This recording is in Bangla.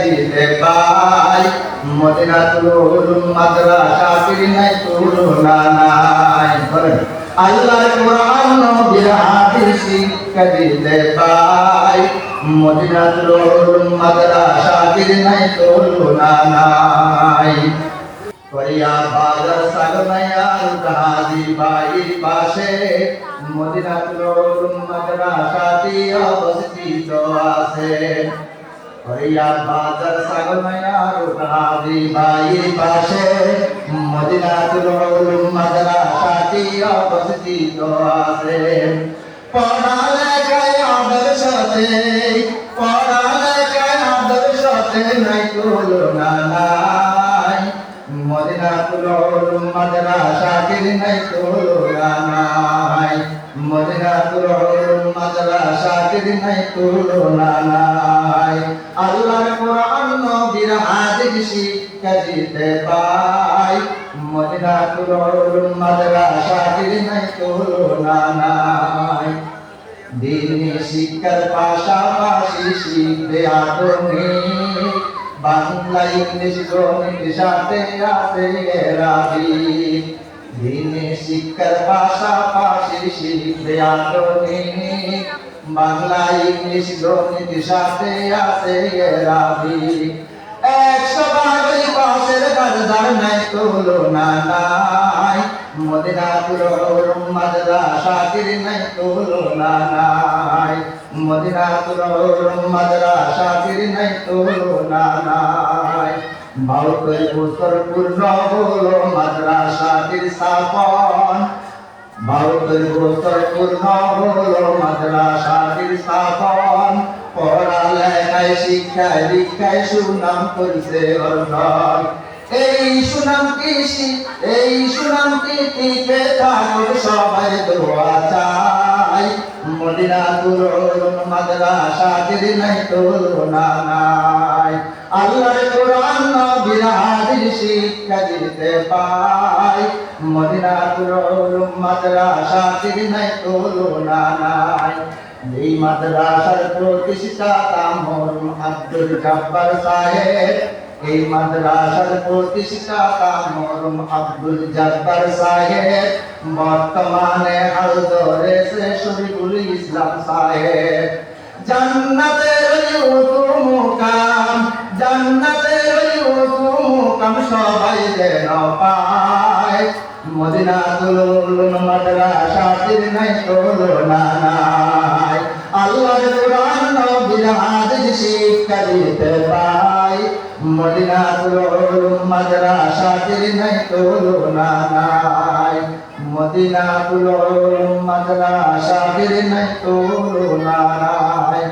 দিতে পাই। মদিনাতুল উলুম মাদ্রাসাটির নাই তুলনা নাই বলেন আল্লাহ কোরআন নবীর হাদিস দিতে পাই। মদিনাতুল উলুম মাদ্রাসাটির নাই তুলনা নাই করিয়া বাজার সাগনায়ার কাজী বাড়ির পাশে। মদিনাতুল উলুম মাদ্রাসাটি অবস্থিত আছে। করিয়া বাজার সাগনায়ার কাজী বাড়ির পাশে। মদিনাতুল উলুম মাদ্রাসাটি অবস্থিত আছে। পড়ালেখায় আদর্শতে পড়ালেখায় আদর্শতে নাই তুলনা নাই মদিনাতুল উলুম মাদ্রাসাটির নাই তুলনা নাই মদিনাতুল উলুম মাদ্রাসাটির নাই তুলনা নাই আল্লাহর কোরআন নবীর হাদিস দিতে পাই। মদিনাতুল উলুম, মাদ্রাসাটির নাই তুলনা নাই। দিনী শিক্ষার পাশাপাশি শিখবে আধুনিক। বাংলা, ইংলিশ, গণিত সাথে আছে রাবি দিনে শিক্ষার পাশাপাশি শিখবে আধুনিক। বাংলা ইংলিশ গণিত সাথে আছে রাবি। একশো বারোই পাশের গাছদার নাই তুলনা নাই। মদিনাতুল উলুম মাদ্রাসাটির নাই তুলনা নাই। মদিনাতুল উলুম মাদ্রাসাটির নাই তুলনা নাই। বাউতের বছর পূর্ণ হলো মাদ্রাসাটির স্থাপন। বাউতের বছর পূর্ণ হলো মাদ্রাসাটির স্থাপন। পড়ালেখায়, শিক্ষায়, দীক্ষায় সুনাম করিছে অর্জন এই সবাই দোয়া মদিনাতুল উলুম মাদ্রাসাটির নাই তুলনা নাই। আল্লাহর কোরআন নবীর শিক্ষা দিতে পাই। মদিনাতুল উলুম এই মাদ্রাসার প্রতিষ্ঠাতা মরহুম আব্দুল সাহেব। এই মাদ্রাসার প্রতিষ্ঠাতা মরহুম আব্দুল জব্বার সাহেব, বর্তমানে আলদরে সে শরীফুল ইসলাম সাহেব। জান্নাতের উঁচু মুকাম, জান্নাতের উঁচু মুকাম সবাই যেন পায়। মদিনাতুল উলুম মাদ্রাসাটির নাই তুলনা নাই। আল্লাহর কোরআন নবীর হাদিস শিক্ষা দিতে পাই মদিনাতুল উলুম মাদ্রাসাটির নাই তুলনা নাই মদিনাতুল উলুম মাদ্রাসাটির নাই তুলনা নাই